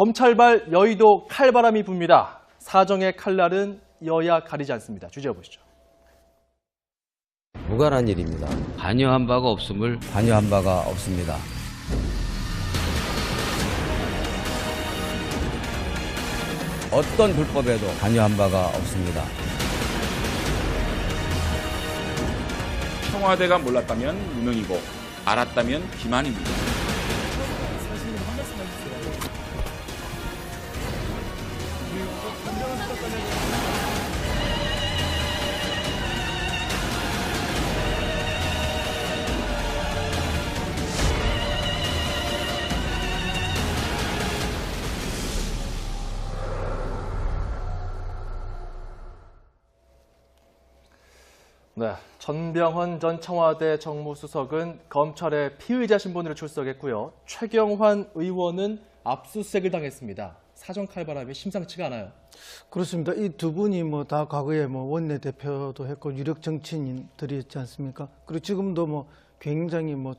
검찰발 여의도 칼바람이 붑니다. 사정의 칼날은 여야 가리지 않습니다. 주제해 보시죠. 무관한 일입니다. 관여한 바가 없음을 관여한 바가 없습니다. 어떤 불법에도 관여한 바가 없습니다. 청와대가 몰랐다면 무능이고 알았다면 기만입니다. 전병헌 전 청와대 정무수석은 검찰의 피의자 신분으로 출석했고요. 최경환 의원은 압수수색을 당했습니다. 사정 칼바람이 심상치가 않아요. 그렇습니다. 이 두 분이 뭐 다 과거에 뭐 원내 대표도 했고 유력 정치인들이었지 않습니까? 그리고 지금도 뭐 굉장히 뭐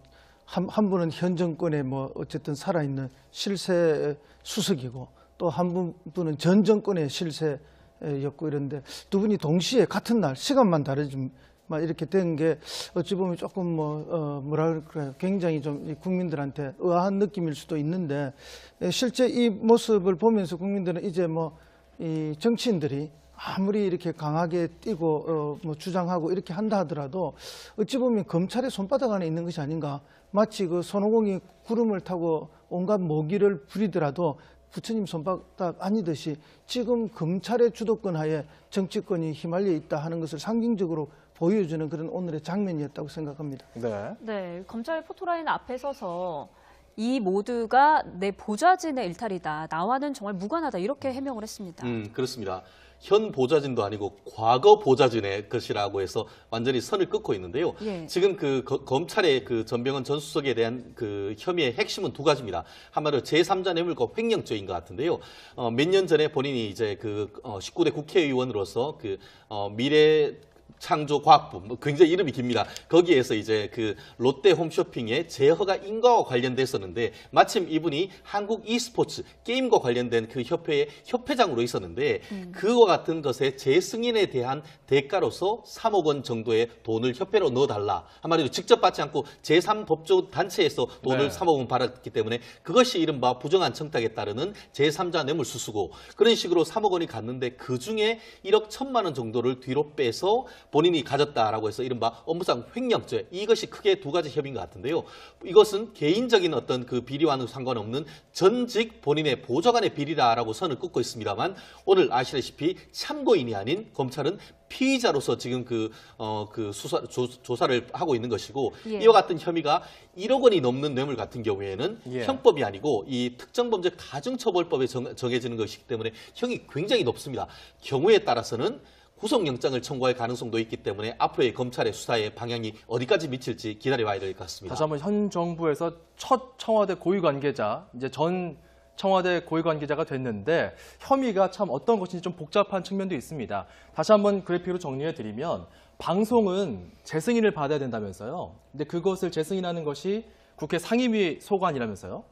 한 한 분은 현 정권에 뭐 어쨌든 살아있는 실세 수석이고 또 한 분은 전 정권의 실세였고 이런데 두 분이 동시에 같은 날 시간만 다르지 만 이렇게 된 게 어찌 보면 조금 뭐 어, 뭐라 그럴까요? 굉장히 좀이 국민들한테 의아한 느낌일 수도 있는데 에, 실제 이 모습을 보면서 국민들은 이제 뭐 이 정치인들이 아무리 이렇게 강하게 뛰고 어, 뭐 주장하고 이렇게 한다 하더라도 어찌 보면 검찰의 손바닥 안에 있는 것이 아닌가 마치 그 손오공이 구름을 타고 온갖 모기를 부리더라도 부처님 손바닥 아니듯이 지금 검찰의 주도권 하에 정치권이 휘말려 있다 하는 것을 상징적으로 보여주는 그런 오늘의 장면이었다고 생각합니다. 네. 네, 검찰 포토라인 앞에 서서 이 모두가 내 보좌진의 일탈이다. 나와는 정말 무관하다. 이렇게 해명을 했습니다. 음, 그렇습니다. 현 보좌진도 아니고 과거 보좌진의 것이라고 해서 완전히 선을 끊고 있는데요. 예. 지금 그 거- 검찰의 그 전병헌 전 수석에 대한 그 혐의의 핵심은 두 가지입니다. 한마디로 제3자 뇌물과 횡령죄인 것 같은데요. 어, 몇 년 전에 본인이 이제 그 어, 19대 국회의원으로서 그 어, 미래 창조 과학부 뭐 굉장히 이름이 깁니다. 거기에서 이제 그 롯데 홈쇼핑의 재허가 인가와 관련됐었는데 마침 이분이 한국 e스포츠 게임과 관련된 그 협회의 협회장으로 있었는데 그와 같은 것의 재승인에 대한 대가로서 3억 원 정도의 돈을 협회로 넣어달라. 한마디로 직접 받지 않고 제3법조 단체에서 돈을 네. 3억 원 받았기 때문에 그것이 이른바 부정한 청탁에 따르는 제3자 뇌물 수수고 그런 식으로 3억 원이 갔는데 그 중에 1억 1천만 원 정도를 뒤로 빼서 본인이 가졌다라고 해서 이른바 업무상 횡령죄 이것이 크게 두 가지 협의인 것 같은데요. 이것은 개인적인 어떤 그 비리와는 상관없는 전직 본인의 보좌관의 비리라라고 선을 긋고 있습니다만 오늘 아시다시피 참고인이 아닌 검찰은 피의자로서 지금 그, 어, 그 수사, 조, 조사를 하고 있는 것이고 예. 이와 같은 혐의가 1억 원이 넘는 뇌물 같은 경우에는 예. 형법이 아니고 이 특정범죄 가중처벌법에 정, 정해지는 것이기 때문에 형이 굉장히 높습니다. 경우에 따라서는 구속영장을 청구할 가능성도 있기 때문에 앞으로의 검찰의 수사의 방향이 어디까지 미칠지 기다려봐야 될 것 같습니다. 다시 한번 현 정부에서 첫 청와대 고위 관계자, 이제 전 청와대 고위 관계자가 됐는데 혐의가 참 어떤 것인지 좀 복잡한 측면도 있습니다. 다시 한번 그래픽으로 정리해 드리면 방송은 재승인을 받아야 된다면서요. 근데 그것을 재승인하는 것이 국회 상임위 소관이라면서요.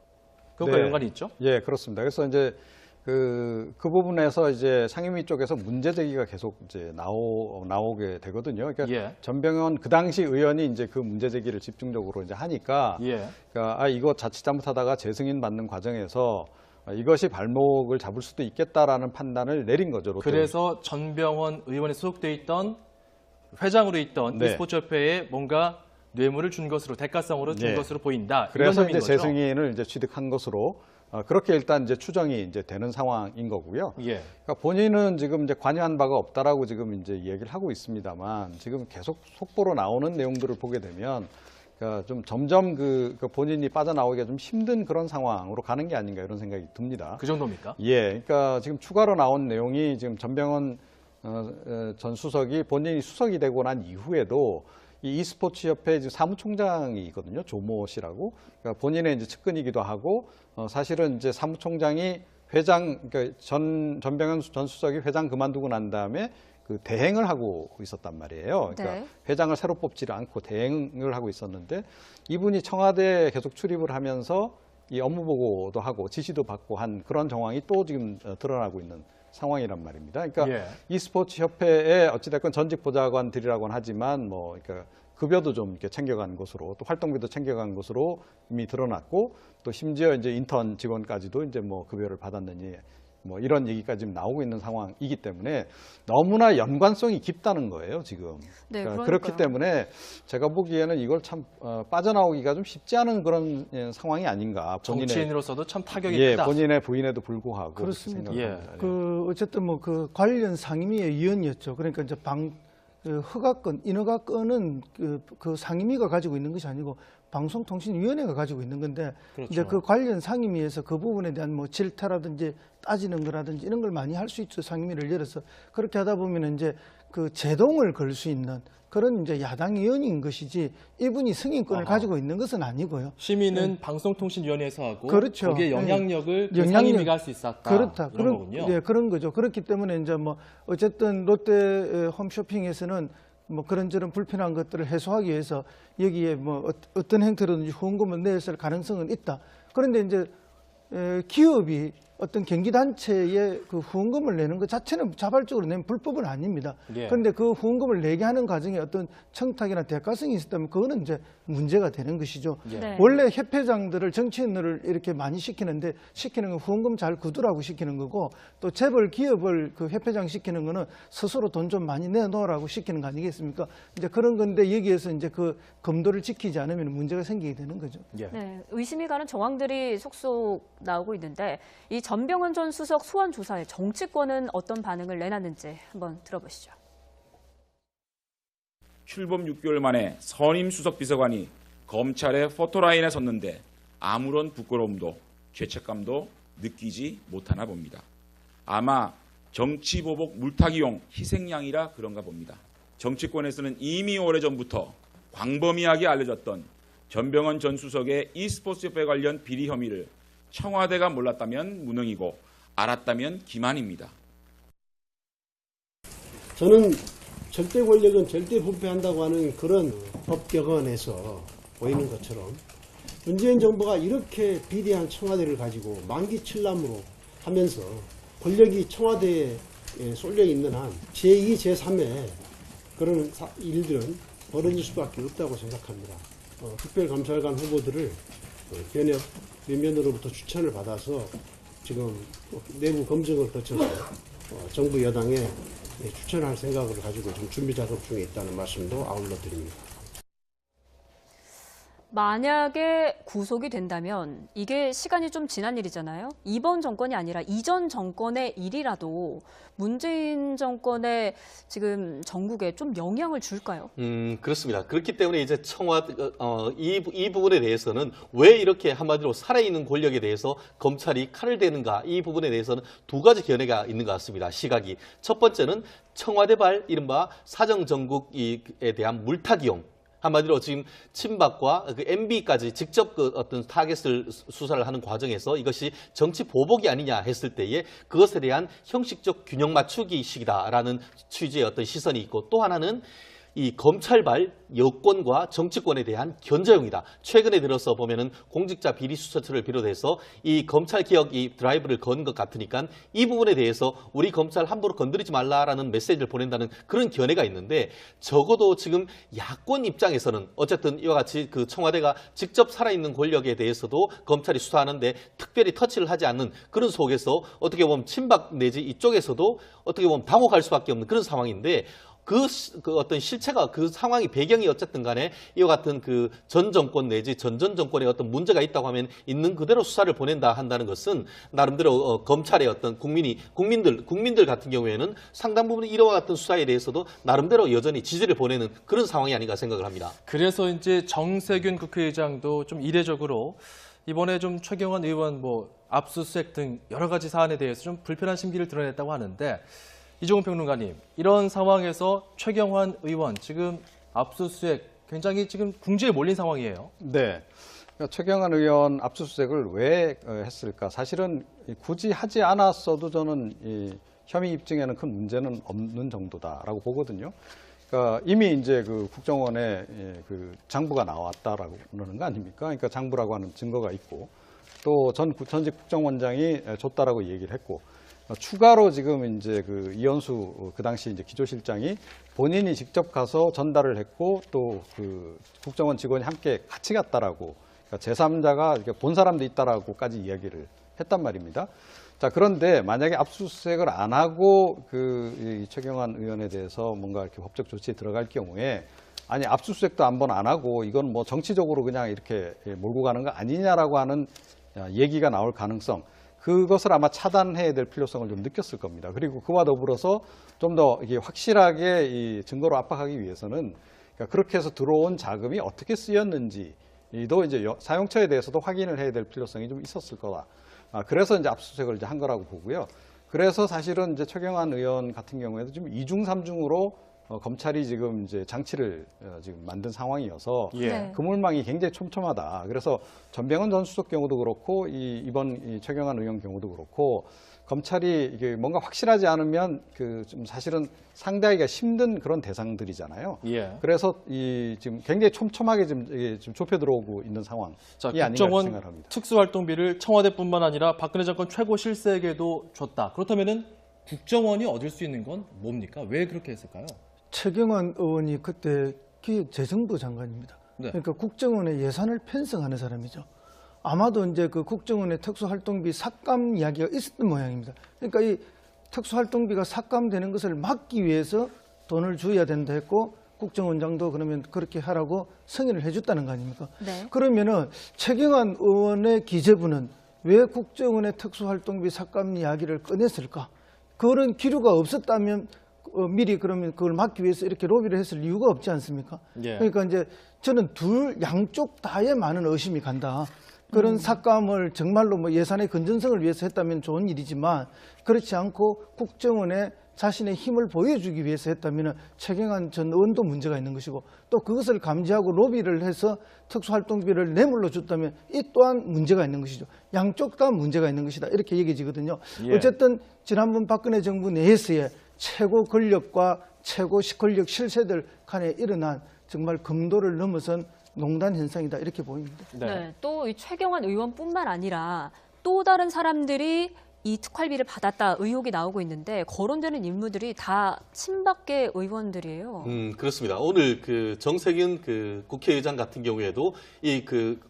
그것과 네. 연관이 있죠? 예, 그렇습니다. 그래서 이제 그, 그 부분에서 이제 상임위 쪽에서 문제 제기가 계속 이제 나오, 나오게 되거든요. 그러니까 예. 전병헌 그 당시 의원이 이제 그 문제 제기를 집중적으로 이제 하니까 예. 그러니까 아, 이거 자칫 잘못하다가 재승인 받는 과정에서 아, 이것이 발목을 잡을 수도 있겠다라는 판단을 내린 거죠. 롯데 그래서 전병헌 의원에 소속돼 있던 회장으로 있던 네. e스포츠협회에 뭔가 뇌물을 준 것으로 대가성으로 준 네. 것으로 보인다. 그래서 이제 거죠? 재승인을 이제 취득한 것으로 어, 그렇게 일단 이제 추정이 이제 되는 상황인 거고요. 예. 그러니까 본인은 지금 이제 관여한 바가 없다라고 지금 이제 얘기를 하고 있습니다만 지금 계속 속보로 나오는 내용들을 보게 되면 그러니까 좀 점점 그, 그 본인이 빠져나오기가 좀 힘든 그런 상황으로 가는 게 아닌가 이런 생각이 듭니다. 그 정도입니까? 예, 그러니까 지금 추가로 나온 내용이 지금 전병헌 어, 어, 전 수석이 본인이 수석이 되고 난 이후에도 이 e스포츠 협회 사무총장이거든요. 조모 씨라고. 그러니까 본인의 이제 측근이기도 하고 어, 사실은 이제 사무총장이 회장 그러니까 전 전병헌 전 수석이 회장 그만두고 난 다음에 그 대행을 하고 있었단 말이에요. 그러니까 네. 회장을 새로 뽑지를 않고 대행을 하고 있었는데 이분이 청와대에 계속 출입을 하면서 이 업무 보고도 하고 지시도 받고 한 그런 정황이 또 지금 어, 드러나고 있는 상황이란 말입니다. 그러니까 예. e스포츠 협회에 어찌됐건 전직 보좌관들이라고는 하지만 뭐 그러니까 급여도 좀 이렇게 챙겨간 것으로 또 활동비도 챙겨간 것으로 이미 드러났고 또 심지어 이제 인턴 직원까지도 이제 뭐 급여를 받았느니 뭐 이런 얘기까지 지금 나오고 있는 상황이기 때문에 너무나 연관성이 깊다는 거예요 지금. 네, 그러니까. 그렇기 때문에 제가 보기에는 이걸 참 어, 빠져나오기가 좀 쉽지 않은 그런 예, 상황이 아닌가. 본인의 정치인으로서도 참 타격이 예, 크다. 본인의 부인에도 불구하고 그렇습니다. 예. 그 어쨌든 뭐 그 관련 상임위의 위원이었죠. 그러니까 이제 방 그 허가권, 인허가권은 그, 그 상임위가 가지고 있는 것이 아니고 방송통신위원회가 가지고 있는 건데 그렇죠. 이제 그 관련 상임위에서 그 부분에 대한 뭐 질타라든지 따지는 거라든지 이런 걸 많이 할 수 있죠. 상임위를 열어서 그렇게 하다 보면 이제 그 제동을 걸 수 있는 그런 이제 야당 의원인 것이지 이분이 승인권을 아하. 가지고 있는 것은 아니고요. 심의는 방송통신위원회에서 하고 네. 그렇죠. 거기에 네. 영향력을 그 영향력. 상임위가 할 수 있었다. 그렇다. 그런, 거군요. 예, 그런 거죠. 그렇기 때문에 이제 뭐 어쨌든 롯데 에, 홈쇼핑에서는 뭐 그런저런 불편한 것들을 해소하기 위해서 여기에 뭐 어- 어떤 형태로든지 후원금을 냈을 가능성은 있다. 그런데 이제 에, 기업이 어떤 경기단체에 그 후원금을 내는 것 자체는 자발적으로 내면 불법은 아닙니다. 예. 그런데 그 후원금을 내게 하는 과정에 어떤 청탁이나 대가성이 있었다면 그거는 이제 문제가 되는 것이죠. 예. 네. 원래 협회장들을 정치인들을 이렇게 많이 시키는데 시키는 건 후원금 잘 굳으라고 시키는 거고 또 재벌 기업을 그 협회장 시키는 거는 스스로 돈 좀 많이 내놓으라고 시키는 거 아니겠습니까? 이제 그런 건데 여기에서 이제 그 검도를 지키지 않으면 문제가 생기게 되는 거죠. 예. 네, 의심이 가는 정황들이 속속 나오고 있는데 이 전병헌 전 수석 소환 조사에 정치권은 어떤 반응을 내놨는지 한번 들어보시죠. 출범 6개월 만에 선임 수석 비서관이 검찰의 포토라인에 섰는데 아무런 부끄러움도 죄책감도 느끼지 못하나 봅니다. 아마 정치보복 물타기용 희생양이라 그런가 봅니다. 정치권에서는 이미 오래전부터 광범위하게 알려졌던 전병헌 전 수석의 e스포츠 협회 관련 비리 혐의를 청와대가 몰랐다면 무능이고 알았다면 기만입니다. 저는 절대 권력은 절대 분배한다고 하는 그런 법격언에서 보이는 것처럼 문재인 정부가 이렇게 비대한 청와대를 가지고 만기 칠남으로 하면서 권력이 청와대에 쏠려 있는 한 제2, 제3의 그런 사- 일들은 벌어질 수밖에 없다고 생각합니다. 어, 특별감찰관 후보들을 어, 변 협 면면으로부터 추천을 받아서 지금 내부 검증을 거쳐서 어, 정부 여당에 예, 추천할 생각을 가지고 지금 준비 작업 중에 있다는 말씀도 아울러 드립니다. 만약에 구속이 된다면 이게 시간이 좀 지난 일이잖아요. 이번 정권이 아니라 이전 정권의 일이라도 문재인 정권의 지금 전국에 좀 영향을 줄까요? 음, 그렇습니다. 그렇기 때문에 이제 청와대, 어, 이, 부- 이 부분에 대해서는 왜 이렇게 한마디로 살아있는 권력에 대해서 검찰이 칼을 대는가 이 부분에 대해서는 두 가지 견해가 있는 것 같습니다. 시각이. 첫 번째는 청와대발 이른바 사정정국에 대한 물타기용. 한마디로 지금 친박과 그 MB까지 직접 그 어떤 타겟을 수- 수사를 하는 과정에서 이것이 정치 보복이 아니냐 했을 때에 그것에 대한 형식적 균형 맞추기식이다라는 취지의 어떤 시선이 있고 또 하나는 이 검찰발 여권과 정치권에 대한 견제용이다. 최근에 들어서 보면은 공직자 비리 수사처를 비롯해서 이 검찰 개혁 이 드라이브를 건 것 같으니까 이 부분에 대해서 우리 검찰 함부로 건드리지 말라라는 메시지를 보낸다는 그런 견해가 있는데 적어도 지금 야권 입장에서는 어쨌든 이와 같이 그 청와대가 직접 살아있는 권력에 대해서도 검찰이 수사하는데 특별히 터치를 하지 않는 그런 속에서 어떻게 보면 친박 내지 이쪽에서도 어떻게 보면 당혹할 수밖에 없는 그런 상황인데 그, 시- 그 어떤 실체가 그 상황이 배경이 어쨌든 간에 이와 같은 그 전 정권 내지 전전 정권에 어떤 문제가 있다고 하면 있는 그대로 수사를 보낸다 한다는 것은 나름대로 어, 검찰의 어떤 국민이 국민들 국민들 같은 경우에는 상당 부분 이와 같은 수사에 대해서도 나름대로 여전히 지지를 보내는 그런 상황이 아닌가 생각을 합니다. 그래서 이제 정세균 국회의장도 좀 이례적으로 이번에 좀 최경환 의원 뭐 압수수색 등 여러 가지 사안에 대해서 좀 불편한 심기를 드러냈다고 하는데 이종훈 평론가님 이런 상황에서 최경환 의원 지금 압수수색 굉장히 지금 궁지에 몰린 상황이에요. 네. 그러니까 최경환 의원 압수수색을 왜 어, 했을까? 사실은 이 굳이 하지 않았어도 저는 이 혐의 입증에는 큰 문제는 없는 정도다라고 보거든요. 그러니까 이미 이제 그 국정원에 예, 그 장부가 나왔다라고 그러는 거 아닙니까? 그러니까 장부라고 하는 증거가 있고 또 전 전직 국정원장이 줬다라고 얘기를 했고 어, 추가로 지금 이제 그 이현수 어, 그 당시 이제 기조실장이 본인이 직접 가서 전달을 했고 또 그 국정원 직원이 함께 같이 갔다라고 그러니까 제3자가 본 사람도 있다라고까지 이야기를 했단 말입니다. 자 그런데 만약에 압수수색을 안 하고 그이 최경환 의원에 대해서 뭔가 이렇게 법적 조치에 들어갈 경우에 아니 압수수색도 한번 안 하고 이건 뭐 정치적으로 그냥 이렇게 몰고 가는 거 아니냐라고 하는 얘기가 나올 가능성 그것을 아마 차단해야 될 필요성을 좀 느꼈을 겁니다. 그리고 그와 더불어서 좀 더 확실하게 이 증거로 압박하기 위해서는 그러니까 그렇게 해서 들어온 자금이 어떻게 쓰였는지 도 이제 여- 사용처에 대해서도 확인을 해야 될 필요성이 좀 있었을 거다. 아, 그래서 이제 압수수색을 이제 한 거라고 보고요. 그래서 사실은 이제 최경환 의원 같은 경우에도 지금 이중 삼중으로 어, 검찰이 지금 이제 장치를 어, 지금 만든 상황이어서 예. 네. 그물망이 굉장히 촘촘하다. 그래서 전병헌 전 수석 경우도 그렇고 이 이번 이 최경환 의원 경우도 그렇고 검찰이 이게 뭔가 확실하지 않으면 그 좀 사실은 상대하기가 힘든 그런 대상들이잖아요. 예. 그래서 이 지금 굉장히 촘촘하게 지금 이게 좀 좁혀 들어오고 있는 상황이 자, 아닌가 국정원 생각합니다. 특수활동비를 청와대뿐만 아니라 박근혜 정권 최고 실세에게도 줬다. 그렇다면은 국정원이 얻을 수 있는 건 뭡니까? 왜 그렇게 했을까요? 최경환 의원이 그때 기획재정부 장관입니다. 네. 그러니까 국정원의 예산을 편성하는 사람이죠. 아마도 이제 그 국정원의 특수활동비 삭감 이야기가 있었던 모양입니다. 그러니까 이 특수활동비가 삭감되는 것을 막기 위해서 돈을 줘야 된다 했고 국정원장도 그러면 그렇게 하라고 승인을 해줬다는 거 아닙니까? 네. 그러면은 최경환 의원의 기재부는 왜 국정원의 특수활동비 삭감 이야기를 꺼냈을까? 그런 기류가 없었다면 어, 미리 그러면 그걸 막기 위해서 이렇게 로비를 했을 이유가 없지 않습니까? 예. 그러니까 이제 저는 둘 양쪽 다에 많은 의심이 간다. 그런 삭감을 정말로 뭐 예산의 건전성을 위해서 했다면 좋은 일이지만 그렇지 않고 국정원에 자신의 힘을 보여주기 위해서 했다면 최경환 전 의원도 문제가 있는 것이고 또 그것을 감지하고 로비를 해서 특수활동비를 뇌물로 줬다면 이 또한 문제가 있는 것이죠. 양쪽 다 문제가 있는 것이다. 이렇게 얘기지거든요. 예. 어쨌든 지난번 박근혜 정부 내에서의 최고 권력과 최고 권력 실세들 간에 일어난 정말 금도를 넘어선 농단 현상이다. 이렇게 보입니다. 네. 또이 최경환 의원뿐만 아니라 또 다른 사람들이 이 특활비를 받았다 의혹이 나오고 있는데 거론되는 인물들이 다 친박계 의원들이에요. 음, 그렇습니다. 오늘 그 정세균 그 국회의장 같은 경우에도 이그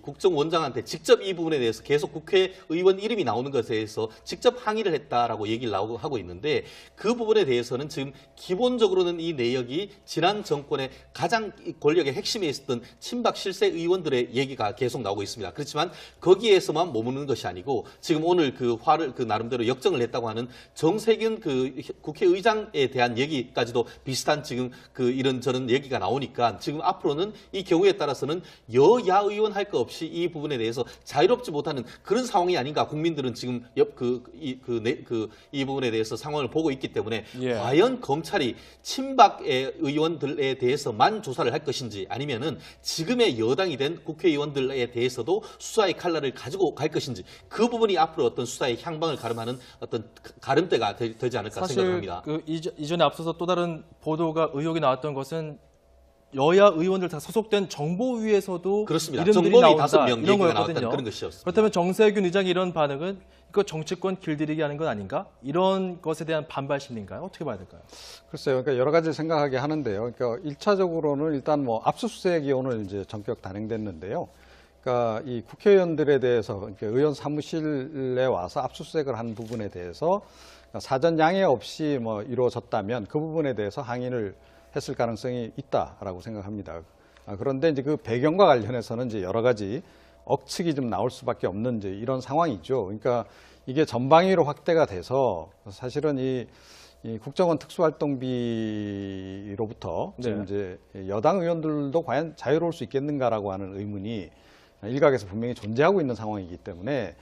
국정원장한테 직접 이 부분에 대해서 계속 국회의원 이름이 나오는 것에 대해서 직접 항의를 했다라고 얘기를 나오고 하고 있는데 그 부분에 대해서는 지금 기본적으로는 이 내역이 지난 정권의 가장 이 권력의 핵심에 있었던 친박 실세 의원들의 얘기가 계속 나오고 있습니다. 그렇지만 거기에서만 머무는 것이 아니고 지금 오늘 그 화를 그 나름대로 역정을 냈다고 하는 정세균 그 국회의장에 대한 얘기까지도 비슷한 지금 그 이런 저런 얘기가 나오니까 지금 앞으로는 이 경우에 따라서는 여야 의원 할거 없이 이 부분에 대해서 자유롭지 못하는 그런 상황이 아닌가 국민들은 지금 옆그이그그 이 부분에 대해서 상황을 보고 있기 때문에 예. 과연 검찰이 친박의 의원들에 대해서만 조사를 할 것인지 아니면은 지금의 여당이 된 국회의원들에 대해서도 수사의 칼날을 가지고 갈 것인지 그 부분이 앞으로 어떤 수사의 향방을 가름하는 어떤 가름대가 되, 지 않을까 사실 생각합니다. 그 이전- 이전에 앞서서 또 다른 보도가 의혹이 나왔던 것은 여야 의원들 다 소속된 정보위에서도 그렇습니다. 이름들이 정보위 나온다 이런 거였거든요. 그런 것이었습니다. 그렇다면 정세균 의장이 이런 반응은 이거 정치권 길들이기 하는 건 아닌가? 이런 것에 대한 반발 심리인가요? 어떻게 봐야 될까요? 글쎄요. 그러니까 여러 가지 생각하게 하는데요. 그러니까 일차적으로는 일단 뭐 압수수색이 오늘 이제 전격 단행됐는데요. 그러니까 이 국회의원들에 대해서 그러니까 의원 사무실에 와서 압수수색을 한 부분에 대해서 사전 양해 없이 뭐 이루어졌다면 그 부분에 대해서 항의를 했을 가능성이 있다라고 생각합니다. 아, 그런데 이제 그 배경과 관련해서는 이제 여러 가지 억측이 좀 나올 수밖에 없는 이제 이런 상황이죠. 그러니까 이게 전방위로 확대가 돼서 사실은 이, 이 국정원 특수활동비로부터 지금 네. 이제 여당 의원들도 과연 자유로울 수 있겠는가라고 하는 의문이 일각에서 분명히 존재하고 있는 상황이기 때문에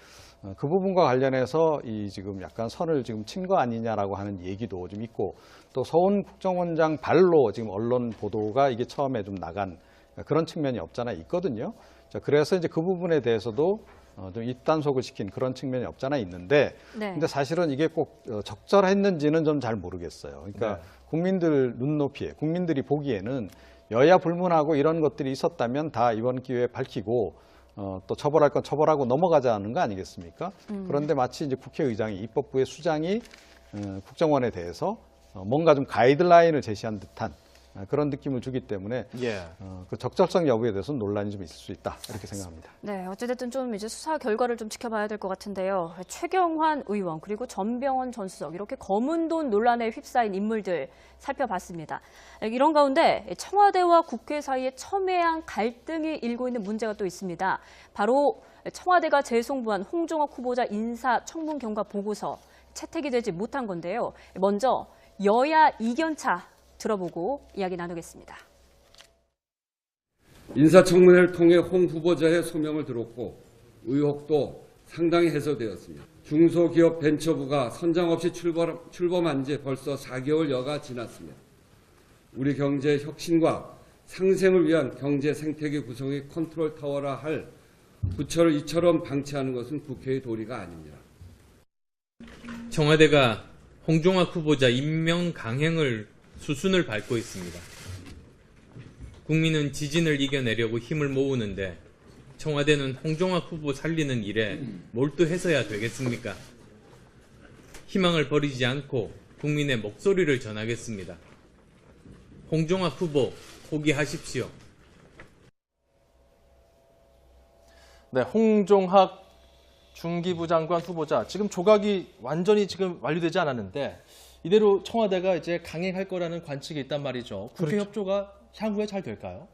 어, 그 부분과 관련해서 이 지금 약간 선을 지금 친 거 아니냐라고 하는 얘기도 좀 있고 또 서훈 국정원장 발로 지금 언론 보도가 이게 처음에 좀 나간 그런 측면이 없잖아 있거든요. 자, 그래서 이제 그 부분에 대해서도 어, 좀 입단속을 시킨 그런 측면이 없잖아 있는데 네. 근데 사실은 이게 꼭 어, 적절했는지는 좀 잘 모르겠어요. 그러니까 네. 국민들 눈높이에 국민들이 보기에는 여야 불문하고 이런 것들이 있었다면 다 이번 기회에 밝히고 어, 또 처벌할 건 처벌하고 넘어가자는 거 아니겠습니까? 그런데 마치 이제 국회의장이 입법부의 수장이 어, 국정원에 대해서 어, 뭔가 좀 가이드라인을 제시한 듯한 어, 그런 느낌을 주기 때문에 예. 어, 그 적절성 여부에 대해서는 논란이 좀 있을 수 있다 이렇게 생각합니다. 네, 어찌됐든 좀 이제 수사 결과를 좀 지켜봐야 될 것 같은데요. 최경환 의원 그리고 전병헌 전 수석 이렇게 검은 돈 논란에 휩싸인 인물들 살펴봤습니다. 이런 가운데 청와대와 국회 사이에 첨예한 갈등이 일고 있는 문제가 또 있습니다. 바로 청와대가 재송부한 홍종학 후보자 인사 청문 경과 보고서 채택이 되지 못한 건데요. 먼저 여야 이견차 들어보고 이야기 나누겠습니다. 인사청문회를 통해 홍 후보자의 소명을 들었고 의혹도 상당히 해소되었습니다. 중소기업 벤처부가 선장 없이 출범, 출범한 지 벌써 4개월여가 지났습니다. 우리 경제의 혁신과 상생을 위한 경제 생태계 구성의 컨트롤 타워라 할 부처를 이처럼 방치하는 것은 국회의 도리가 아닙니다. 청와대가 홍종학 후보자 임명 강행을 수순을 밟고 있습니다. 국민은 지진을 이겨내려고 힘을 모으는데 청와대는 홍종학 후보 살리는 일에 몰두해서야 되겠습니까? 희망을 버리지 않고 국민의 목소리를 전하겠습니다. 홍종학 후보 포기하십시오. 네, 홍종학 중기부 장관 후보자 지금 조각이 완전히 지금 완료되지 않았는데 이대로 청와대가 이제 강행할 거라는 관측이 있단 말이죠. 국회 그렇죠. 협조가 향후에 잘 될까요?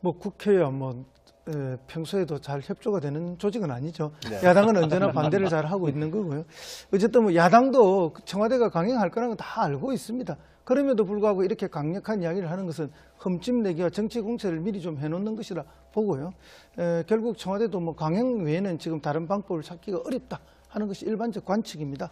뭐 국회야 뭐 에, 평소에도 잘 협조가 되는 조직은 아니죠. 네. 야당은 언제나 반대를 잘 하고 있는 거고요. 어쨌든 뭐 야당도 청와대가 강행할 거라는 건 다 알고 있습니다. 그럼에도 불구하고 이렇게 강력한 이야기를 하는 것은 흠집내기와 정치 공세를 미리 좀 해놓는 것이라 보고요. 에, 결국 청와대도 뭐 강행 외에는 지금 다른 방법을 찾기가 어렵다. 하는 것이 일반적 관측입니다.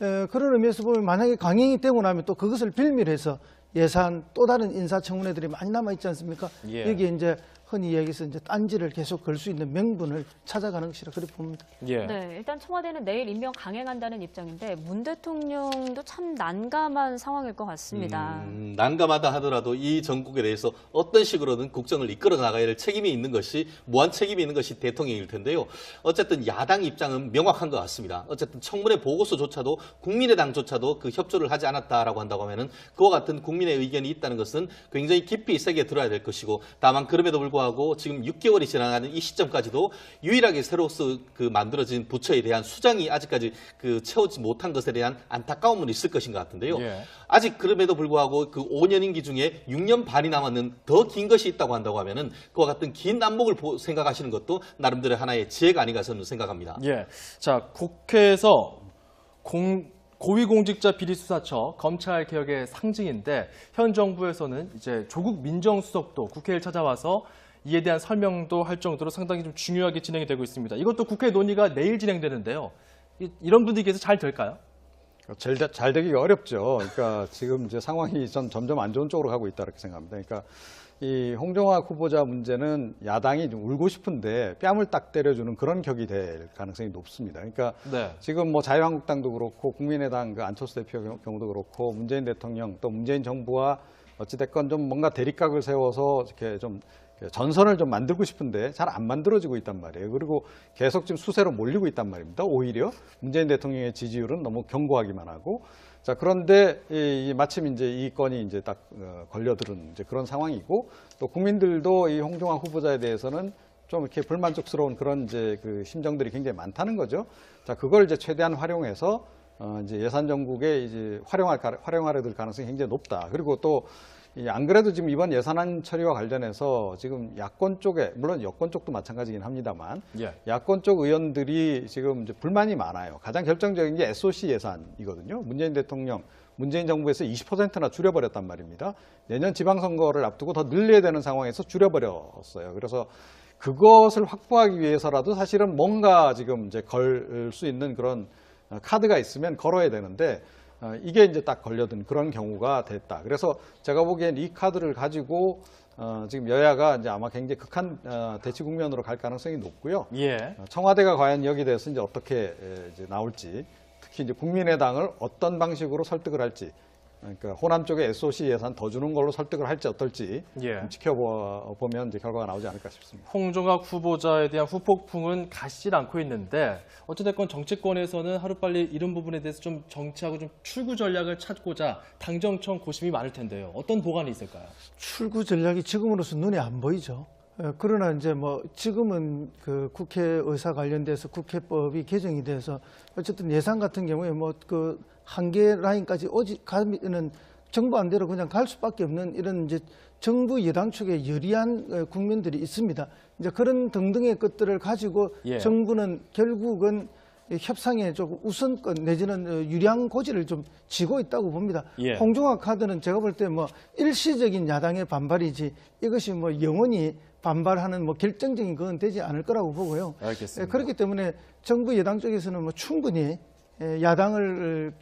에, 그런 의미에서 보면 만약에 강행이 되고 나면 또 그것을 빌미해서 예산 또 다른 인사청문회들이 많이 남아 있지 않습니까? 예. 여기에 이제 흔히 얘기해서 이제 딴지를 계속 걸 수 있는 명분을 찾아가는 것이라 그렇게 봅니다. 예. 네, 일단 청와대는 내일 임명 강행한다는 입장인데 문 대통령도 참 난감한 상황일 것 같습니다. 음, 난감하다 하더라도 이 전국에 대해서 어떤 식으로든 국정을 이끌어 나가야 할 책임이 있는 것이 무한 책임이 있는 것이 대통령일 텐데요. 어쨌든 야당 입장은 명확한 것 같습니다. 어쨌든 청문회 보고서조차도 국민의당조차도 그 협조를 하지 않았다라고 한다고 하면은 그와 같은 국민의 의견이 있다는 것은 굉장히 깊이 세게 들어야 될 것이고 다만 그럼에도 불구하고 지금 6개월이 지나가는 이 시점까지도 유일하게 새로서 그 만들어진 부처에 대한 수장이 아직까지 그 채우지 못한 것에 대한 안타까움은 있을 것인 것 같은데요. 예. 아직 그럼에도 불구하고 그 5년 임기 중에 6년 반이 남았는 더 긴 것이 있다고 한다고 하면은 그와 같은 긴 안목을 보- 생각하시는 것도 나름대로 하나의 지혜가 아닌가 저는 생각합니다. 예. 자, 국회에서 공, 고위공직자 비리수사처 검찰 개혁의 상징인데 현 정부에서는 이제 조국 민정수석도 국회를 찾아와서 이에 대한 설명도 할 정도로 상당히 좀 중요하게 진행이 되고 있습니다. 이것도 국회 논의가 내일 진행되는데요. 이- 이런 분위기에서 잘 될까요? 잘, 되- 잘 되기가 어렵죠. 그러니까 지금 이제 상황이 전 점점 안 좋은 쪽으로 가고 있다 이렇게 생각합니다. 그러니까 이 홍종학 후보자 문제는 야당이 좀 울고 싶은데 뺨을 딱 때려주는 그런 격이 될 가능성이 높습니다. 그러니까 네. 지금 뭐 자유한국당도 그렇고 국민의당 그 안철수 대표 경- 경우도 그렇고 문재인 대통령 또 문재인 정부와 어찌됐건 좀 뭔가 대립각을 세워서 이렇게 좀 전선을 좀 만들고 싶은데 잘 안 만들어지고 있단 말이에요. 그리고 계속 지금 수세로 몰리고 있단 말입니다. 오히려 문재인 대통령의 지지율은 너무 견고하기만 하고 자 그런데 이, 이 마침 이제 이 건이 이제 딱 어, 걸려들은 이제 그런 상황이고 또 국민들도 이 홍종학 후보자에 대해서는 좀 이렇게 불만족스러운 그런 이제 그 심정들이 굉장히 많다는 거죠. 자 그걸 이제 최대한 활용해서 어, 이제 예산 정국에 이제 활용할 가- 활용하려 들 가능성이 굉장히 높다. 그리고 또이 안 그래도 지금 이번 예산안 처리와 관련해서 지금 야권 쪽에 물론 여권 쪽도 마찬가지긴 합니다만 예. 야권 쪽 의원들이 지금 불만이 많아요. 가장 결정적인 게 SOC 예산이거든요. 문재인 대통령, 문재인 정부에서 20%나 줄여버렸단 말입니다. 내년 지방선거를 앞두고 더 늘려야 되는 상황에서 줄여버렸어요. 그래서 그것을 확보하기 위해서라도 사실은 뭔가 지금 이제 걸 수 있는 그런 어, 카드가 있으면 걸어야 되는데 어, 이게 이제 딱 걸려든 그런 경우가 됐다. 그래서 제가 보기엔 이 카드를 가지고 어, 지금 여야가 이제 아마 굉장히 극한 어, 대치 국면으로 갈 가능성이 높고요. 예. 어, 청와대가 과연 여기에 대해서 이제 어떻게 에, 이제 나올지, 특히 이제 국민의당을 어떤 방식으로 설득을 할지 그러니까 호남 쪽에 SOC 예산 더 주는 걸로 설득을 할지 어떨지 예. 좀 지켜보면 이제 결과가 나오지 않을까 싶습니다. 홍종학 후보자에 대한 후폭풍은 가시질 않고 있는데 어찌됐건 정치권에서는 하루빨리 이런 부분에 대해서 좀 정치하고 좀 출구 전략을 찾고자 당정청 고심이 많을 텐데요. 어떤 보관이 있을까요? 출구 전략이 지금으로서 눈에 안 보이죠. 어, 그러나 이제 뭐 지금은 그 국회 의사 관련돼서 국회법이 개정이 돼서 어쨌든 예산 같은 경우에 뭐그 한계 라인까지 오지 가면은 정부 안대로 그냥 갈 수밖에 없는 이런 이제 정부 여당 측에 유리한 어, 국민들이 있습니다. 이제 그런 등등의 것들을 가지고 예. 정부는 결국은 이 협상에 조금 우선권 내지는 어, 유리한 고지를 좀 지고 있다고 봅니다. 예. 홍종학 카드는 제가 볼 때 뭐 일시적인 야당의 반발이지 이것이 뭐 영원히 반발하는 뭐 결정적인 그건 되지 않을 거라고 보고요. 알겠습니다. 예, 그렇기 때문에 정부 여당 쪽에서는 뭐 충분히 예, 야당을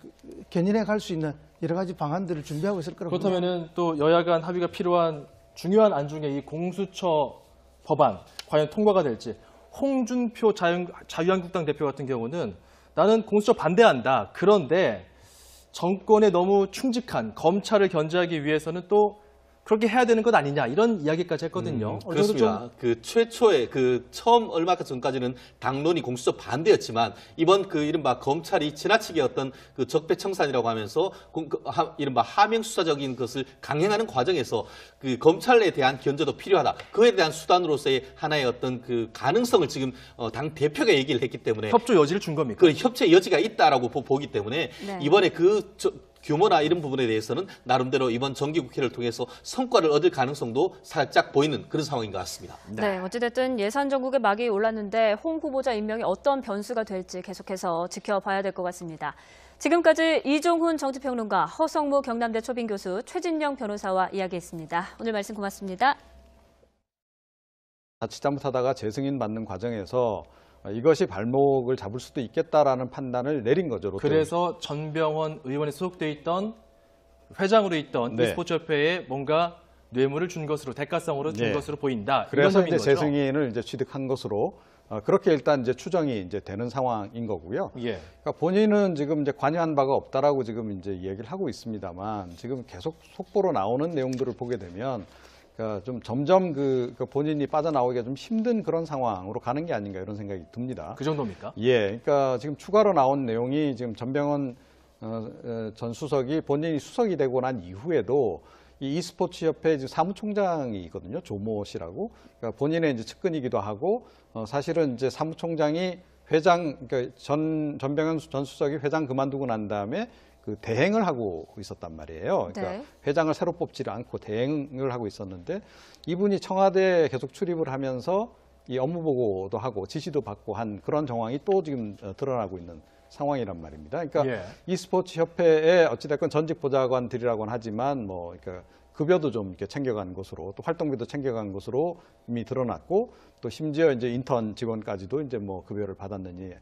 견인해 갈 수 있는 여러 가지 방안들을 준비하고 있을 거라고 봅니다. 그렇다면은 또 여야 간 합의가 필요한 중요한 안 중에 이 공수처 법안 과연 통과가 될지 홍준표 자유, 자유한국당 대표 같은 경우는 나는 공수처 반대한다. 그런데 정권에 너무 충직한 검찰을 견제하기 위해서는 또 그렇게 해야 되는 것 아니냐 이런 이야기까지 했거든요. 좀 그렇습니다. 그 최초에 그 처음 얼마 전까지는 당론이 공수처 반대였지만 이번 그 이른바 검찰이 지나치게 어떤 그 적폐청산이라고 하면서 공- 그 하- 이른바 하명 수사적인 것을 강행하는 과정에서 그 검찰에 대한 견제도 필요하다. 그에 대한 수단으로서의 하나의 어떤 그 가능성을 지금 어, 당 대표가 얘기를 했기 때문에 협조 여지를 준 겁니까? 그 협체 여지가 있다라고 보, 보기 때문에 네. 이번에 그 저- 규모나 이런 부분에 대해서는 나름대로 이번 정기국회를 통해서 성과를 얻을 가능성도 살짝 보이는 그런 상황인 것 같습니다. 네, 어찌됐든 예산 전국에 막이 올랐는데 홍 후보자 임명이 어떤 변수가 될지 계속해서 지켜봐야 될 것 같습니다. 지금까지 이종훈 정치평론가, 허성무 경남대 초빙 교수, 최진영 변호사와 이야기했습니다. 오늘 말씀 고맙습니다. 자칫 잘못하다가 재승인 받는 과정에서 이것이 발목을 잡을 수도 있겠다라는 판단을 내린 거죠. 롯데. 그래서 전병헌 의원에 소속돼 있던 회장으로 있던 네. e스포츠협회에 뭔가 뇌물을 준 것으로 대가성으로 준 네. 것으로 보인다. 그래서 이제. 재승인을 이제 취득한 것으로 어, 그렇게 일단 이제 추정이 이제 되는 상황인 거고요. 예. 그러니까 본인은 지금 이제 관여한 바가 없다라고 지금 이제 얘기를 하고 있습니다만 지금 계속 속보로 나오는 내용들을 보게 되면 그러니까 좀 점점 그, 그 본인이 빠져나오기가 좀 힘든 그런 상황으로 가는 게 아닌가 이런 생각이 듭니다. 그 정도입니까? 예, 그러니까 지금 추가로 나온 내용이 지금 전병헌 어, 어, 전 수석이 본인이 수석이 되고 난 이후에도 이 e스포츠 협회 사무총장이 있거든요. 조모 씨라고. 그러니까 본인의 이제 측근이기도 하고 어, 사실은 이제 사무총장이 회장 그러니까 전 전병헌 전 수석이 회장 그만두고 난 다음에 그 대행을 하고 있었단 말이에요. 그러니까 네. 회장을 새로 뽑지를 않고 대행을 하고 있었는데 이분이 청와대에 계속 출입을 하면서 이 업무 보고도 하고 지시도 받고 한 그런 정황이 또 지금 어, 드러나고 있는 상황이란 말입니다. 그러니까 예. e스포츠 협회에 어찌됐건 전직 보좌관들이라고는 하지만 뭐 그러니까 급여도 좀 이렇게 챙겨간 것으로 또 활동비도 챙겨간 것으로 이미 드러났고 또 심지어 이제 인턴 직원까지도 이제 뭐 급여를 받았느니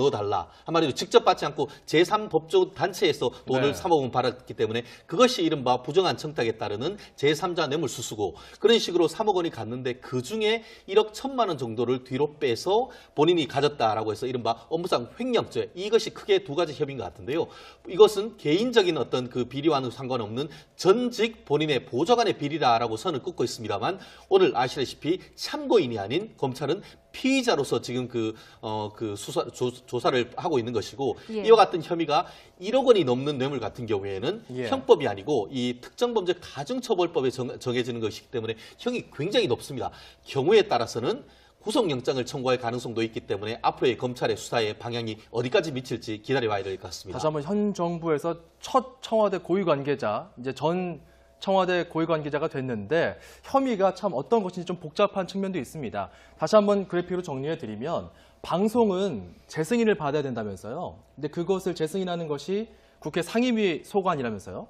넣어달라. 한마디로 직접 받지 않고 제3법조 단체에서 돈을 네. 3억 원 받았기 때문에 그것이 이른바 부정한 청탁에 따르는 제3자 뇌물 수수고 그런 식으로 3억 원이 갔는데 그 중에 1억 1천만 원 정도를 뒤로 빼서 본인이 가졌다라고 해서 이른바 업무상 횡령죄 이것이 크게 두 가지 협의인 것 같은데요. 이것은 개인적인 어떤 그 비리와는 상관없는 전직 본인의 보좌관의 비리다라고 선을 긋고 있습니다만 오늘 아시다시피 참고인이 아닌 검찰은 피의자로서 지금 그, 어, 그 수사, 조, 조사를 하고 있는 것이고 예. 이와 같은 혐의가 1억 원이 넘는 뇌물 같은 경우에는 예. 형법이 아니고 이 특정범죄 가중처벌법에 정, 정해지는 것이기 때문에 형이 굉장히 높습니다. 경우에 따라서는 구속영장을 청구할 가능성도 있기 때문에 앞으로의 검찰의 수사의 방향이 어디까지 미칠지 기다려봐야 될 것 같습니다. 다시 한번 현 정부에서 첫 청와대 고위 관계자, 이제 전 청와대 고위 관계자가 됐는데 혐의가 참 어떤 것인지 좀 복잡한 측면도 있습니다. 다시 한번 그래픽으로 정리해 드리면 방송은 재승인을 받아야 된다면서요. 근데 그것을 재승인하는 것이 국회 상임위 소관이라면서요.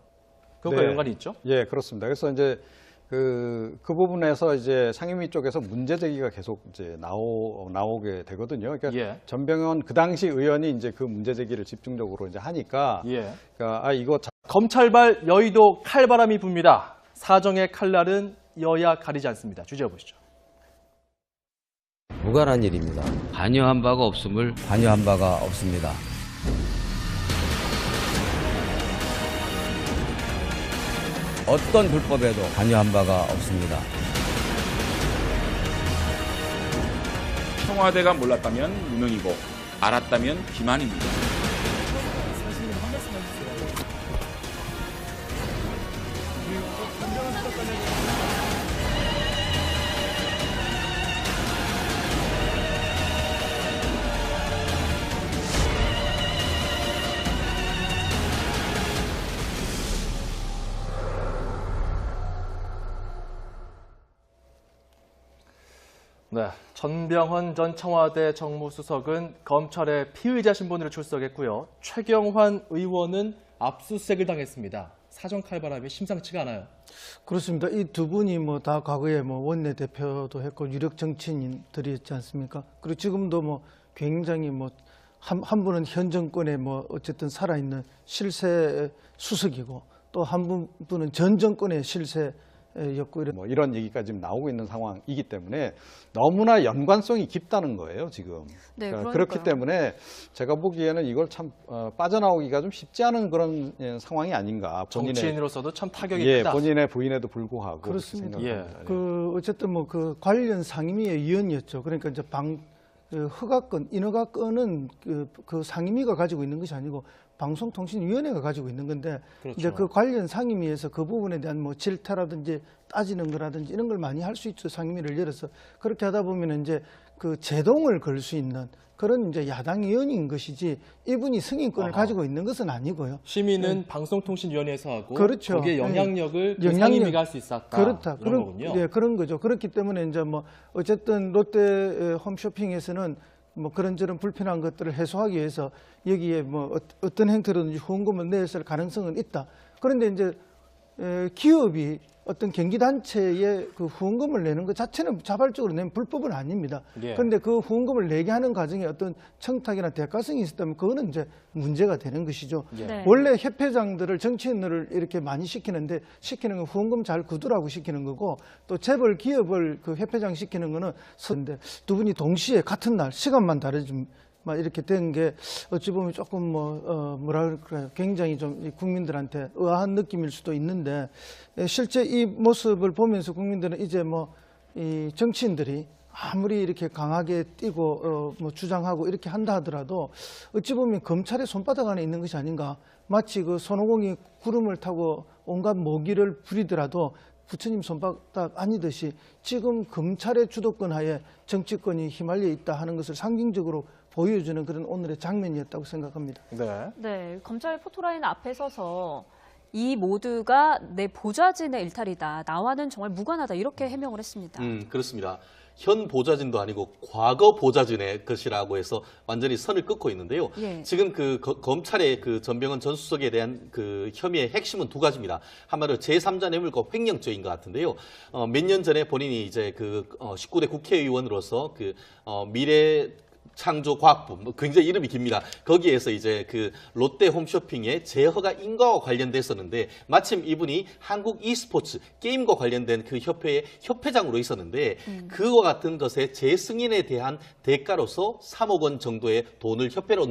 그것과 네. 연관이 있죠? 예, 그렇습니다. 그래서 이제 그, 그 부분에서 이제 상임위 쪽에서 문제 제기가 계속 이제 나오, 나오게 되거든요. 그러니까 예. 전병헌 그 당시 의원이 이제 그 문제 제기를 집중적으로 이제 하니까 예. 그러니까 아 이거 자- 검찰발 여의도 칼바람이 붑니다. 사정의 칼날은 여야 가리지 않습니다. 주제해 보시죠. 무관한 일입니다. 관여한 바가 없음을 관여한 바가 없습니다. 어떤 불법에도 관여한 바가 없습니다. 청와대가 몰랐다면 무능이고 알았다면 기만입니다. 전병헌 전 청와대 정무수석은 검찰의 피의자 신분으로 출석했고요. 최경환 의원은 압수수색을 당했습니다. 사정 칼바람이 심상치가 않아요. 그렇습니다. 이 두 분이 뭐 다 과거에 뭐 원내 대표도 했고 유력 정치인들이었지 않습니까? 그리고 지금도 뭐 굉장히 뭐 한 한 분은 현 정권에 뭐 어쨌든 살아있는 실세 수석이고 또 한 분은 전 정권의 실세 였고 이런 뭐 이런 얘기가 지금 나오고 있는 상황이기 때문에 너무나 연관성이 깊다는 거예요 지금. 네, 그러니까. 그렇기 때문에 제가 보기에는 이걸 참 어, 빠져나오기가 좀 쉽지 않은 그런 예, 상황이 아닌가. 본인의 정치인으로서도 참 타격이 예, 크다. 본인의 부인에도 불구하고 그렇습니다. 예. 그 어쨌든 뭐 그 관련 상임위의 위원이었죠. 그러니까 이제 방 그 허가권, 인허가권은 그, 그 상임위가 가지고 있는 것이 아니고 방송통신위원회가 가지고 있는 건데 그렇죠. 이제 그 관련 상임위에서 그 부분에 대한 뭐 질타라든지 따지는 거라든지 이런 걸 많이 할 수 있죠. 상임위를 열어서 그렇게 하다 보면 이제 그 제동을 걸 수 있는 그런 이제 야당 의원인 것이지 이분이 승인권을 아하. 가지고 있는 것은 아니고요. 시민은 방송통신위원회에서 하고 그렇죠. 거기에 예. 영향력을 그 영향력- 상임위가 할 수 있었다. 그렇다. 그런 거군요. 예, 그런 거죠. 그렇기 때문에 이제 뭐 어쨌든 롯데 에, 홈쇼핑에서는 뭐 그런저런 불편한 것들을 해소하기 위해서 여기에 뭐 어- 어떤 형태로든지 후원금을 냈을 가능성은 있다. 그런데 이제 에, 기업이 어떤 경기단체에 그 후원금을 내는 것 자체는 자발적으로 내면 불법은 아닙니다. 예. 그런데 그 후원금을 내게 하는 과정에 어떤 청탁이나 대가성이 있었다면 그거는 이제 문제가 되는 것이죠. 예. 네. 원래 협회장들을 정치인들을 이렇게 많이 시키는데 시키는 건 후원금 잘 굳으라고 시키는 거고 또 재벌 기업을 그 협회장 시키는 거는 선데 두 분이 동시에 같은 날 시간만 다르지 막 이렇게 된 게 어찌 보면 조금 뭐 어, 뭐라 그럴까요? 굉장히 좀이 국민들한테 의아한 느낌일 수도 있는데 에, 실제 이 모습을 보면서 국민들은 이제 뭐 이 정치인들이 아무리 이렇게 강하게 뛰고 어, 뭐 주장하고 이렇게 한다 하더라도 어찌 보면 검찰의 손바닥 안에 있는 것이 아닌가. 마치 그 손오공이 구름을 타고 온갖 모기를 부리더라도 부처님 손바닥 아니듯이 지금 검찰의 주도권 하에 정치권이 휘말려 있다 하는 것을 상징적으로 보여주는 그런 오늘의 장면이었다고 생각합니다. 네. 네, 검찰 포토라인 앞에 서서 이 모두가 내 보좌진의 일탈이다. 나와는 정말 무관하다. 이렇게 해명을 했습니다. 음, 그렇습니다. 현 보좌진도 아니고 과거 보좌진의 것이라고 해서 완전히 선을 끊고 있는데요. 예. 지금 그 거- 검찰의 그 전병헌 전 수석에 대한 그 혐의의 핵심은 두 가지입니다. 한마디로 제3자 뇌물과 횡령죄인 것 같은데요. 어, 몇 년 전에 본인이 이제 그 어, 19대 국회의원으로서 그 어, 미래 창조 과학부 뭐 굉장히 이름이 깁니다. 거기에서 이제 그 롯데 홈쇼핑의 재허가 인가와 관련됐었는데 마침 이분이 한국 e스포츠 게임과 관련된 그 협회의 협회장으로 있었는데 그와 같은 것의 재승인에 대한 대가로서 3억 원 정도의 돈을 협회로